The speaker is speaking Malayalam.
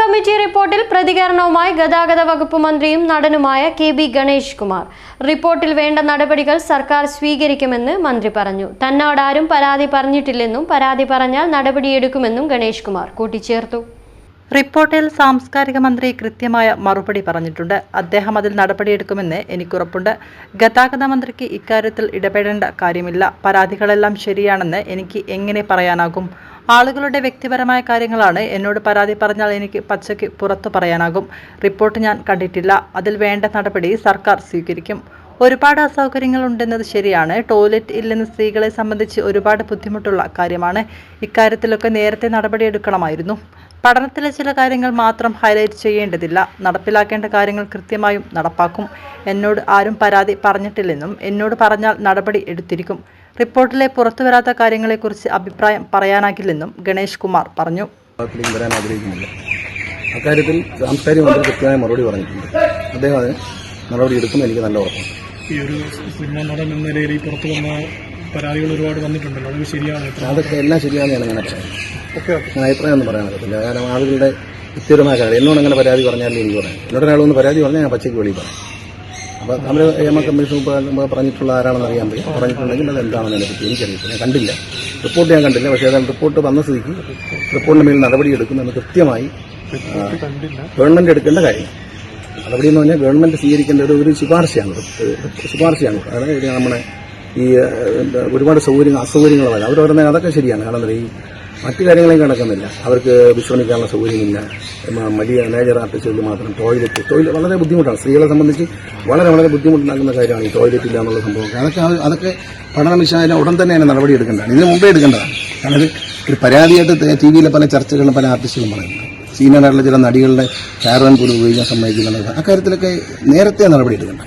കമ്മിറ്റി റിപ്പോർട്ടിൽ പ്രതികരണവുമായി ഗതാഗത വകുപ്പ് മന്ത്രിയും നടനുമായ കെ ബി ഗണേഷ് കുമാർ. റിപ്പോർട്ടിൽ വേണ്ട നടപടികൾ സർക്കാർ സ്വീകരിക്കുമെന്ന് മന്ത്രി പറഞ്ഞു. തന്നോടാരും പരാതി പറഞ്ഞിട്ടില്ലെന്നും പരാതി പറഞ്ഞാൽ നടപടിയെടുക്കുമെന്നും ഗണേഷ് കുമാർ കൂട്ടിച്ചേർത്തു. റിപ്പോർട്ടിൽ സാംസ്കാരിക മന്ത്രി കൃത്യമായ മറുപടി പറഞ്ഞിട്ടുണ്ട്. അദ്ദേഹം അതിൽ നടപടിയെടുക്കുമെന്ന് എനിക്കുറപ്പുണ്ട്. ഗതാഗത മന്ത്രിക്ക് ഇക്കാര്യത്തിൽ ഇടപെടേണ്ട കാര്യമില്ല. പരാതികളെല്ലാം ശരിയാണെന്ന് എനിക്ക് എങ്ങനെ പറയാനാകും? ആളുകളുടെ വ്യക്തിപരമായ കാര്യങ്ങളാണ് എന്നോട് പരാതി പറഞ്ഞാൽ എനിക്ക് പച്ചയ്ക്ക് പുറത്തു പറയാനാകും. റിപ്പോർട്ട് ഞാൻ കണ്ടിട്ടില്ല. അതിൽ വേണ്ട നടപടി സർക്കാർ സ്വീകരിക്കും. ഒരുപാട് അസൗകര്യങ്ങൾ ഉണ്ടെന്നത് ശരിയാണ്. ടോയ്ലറ്റ് ഇല്ലെന്ന് സ്ത്രീകളെ സംബന്ധിച്ച് ഒരുപാട് ബുദ്ധിമുട്ടുള്ള കാര്യമാണ്. ഇക്കാര്യത്തിലൊക്കെ നേരത്തെ നടപടിയെടുക്കണമായിരുന്നു. പഠനത്തിലെ ചില കാര്യങ്ങൾ മാത്രം ഹൈലൈറ്റ് ചെയ്യേണ്ടതില്ല. നടപ്പിലാക്കേണ്ട കാര്യങ്ങൾ കൃത്യമായും നടപ്പാക്കും. എന്നോട് ആരും പരാതി പറഞ്ഞിട്ടില്ലെന്നും എന്നോട് പറഞ്ഞാൽ നടപടി എടുത്തിരിക്കും. റിപ്പോർട്ടിലെ പുറത്തുവരാത്ത കാര്യങ്ങളെക്കുറിച്ച് അഭിപ്രായം പറയാനാകില്ലെന്നും ഗണേഷ് കുമാർ പറഞ്ഞു. വരാൻ ആഗ്രഹിക്കുന്നില്ല. അക്കാര്യത്തിൽ സാംസ്കാരിക മന്ത്രി കൃത്യമായ മറുപടി പറഞ്ഞിട്ടുണ്ട്. അദ്ദേഹം അതിന് നടപടി എടുക്കുമെന്ന് എനിക്ക് നല്ല ഉറപ്പുണ്ട്. ഈ ഒരു സിനിമ നടൻ എന്ന നിലയിൽ പുറത്തു വന്ന പരാതികൾ ഒരുപാട് വന്നിട്ടുണ്ടല്ലോ. അത് ശരിയാണ് അതൊക്കെ എല്ലാം ശരിയാണെന്ന് ഞാൻ അങ്ങനെ പറയുന്നത് ഞാൻ അഭിപ്രായം ഒന്നും പറയാൻ പറ്റത്തില്ല. കാരണം ആളുകളുടെ വ്യക്തിപരമായ കാര്യം എന്നോട് അങ്ങനെ പരാതി പറഞ്ഞാലും എനിക്ക് പറയാം എന്നോട് ഒരാളൊന്ന് പരാതി പറഞ്ഞാൽ ഞാൻ പച്ചയ്ക്ക് വെളിയിൽ പറയാം. അപ്പോൾ നമ്മൾ എം എ കമ്മീഷൻ പറഞ്ഞിട്ടുള്ള ആരാണെന്ന് അറിയാൻ പറ്റും. പറഞ്ഞിട്ടുണ്ടെങ്കിൽ അത് എന്താണെന്ന് എനിക്ക് എനിക്കറിയില്ല ഞാൻ കണ്ടില്ല. റിപ്പോർട്ട് ഞാൻ കണ്ടില്ല. പക്ഷേ ഏതാണ്ട് റിപ്പോർട്ട് വന്ന സ്ഥിതിക്ക് റിപ്പോർട്ടിന് മേൽ നടപടിയെടുക്കുമെന്ന് കൃത്യമായി ഗവൺമെന്റ് എടുക്കേണ്ട കാര്യം. നടപടി എന്ന് പറഞ്ഞാൽ ഗവൺമെന്റ് സ്വീകരിക്കേണ്ട ഒരു ഒരു ശുപാർശയാണ്. ശുപാർശയാണ് അതായത് നമ്മുടെ ഈ ഒരുപാട് സൗകര്യങ്ങൾ അസൗകര്യങ്ങൾ വരാം. അവർ പറയുന്നത് അതൊക്കെ ശരിയാണ്. കാരണം ഈ മറ്റു കാര്യങ്ങളെയും കിടക്കുന്നില്ല അവർക്ക് വിശ്രമിക്കാനുള്ള സൗകര്യമില്ല. വലിയ മേജർ ആർട്ടിസ്റ്റുകൾ മാത്രം ടോയ്ലറ്റ് ടോയ്ലറ്റ് വളരെ ബുദ്ധിമുട്ടാണ്. സ്ത്രീകളെ സംബന്ധിച്ച് വളരെ വളരെ ബുദ്ധിമുട്ടുണ്ടാക്കുന്ന കാര്യമാണ് ഈ ടോയ്ലറ്റ് ഇല്ല എന്നുള്ള സംഭവം. അതൊക്കെ അത് അതൊക്കെ പഠനമിഷായാലും ഉടൻ തന്നെ അതിന് നടപടി എടുക്കേണ്ടതാണ്. ഇതിന് മുമ്പേ എടുക്കേണ്ടതാണ്. കാരണം ഇത് ഒരു പരാതിയായിട്ട് ടി വിയിലെ പല ചർച്ചകളും പല ആർട്ടിസ്റ്റുകളും പറയുന്നുണ്ട്. സീനിയറായിട്ടുള്ള ചില നടികളുടെ കാരവൻ പോലും ഉപയോഗിക്കാൻ സമ്മതിക്കുന്നുണ്ട് അക്കാര്യത്തിലൊക്കെ നേരത്തെ നടപടി എടുക്കണം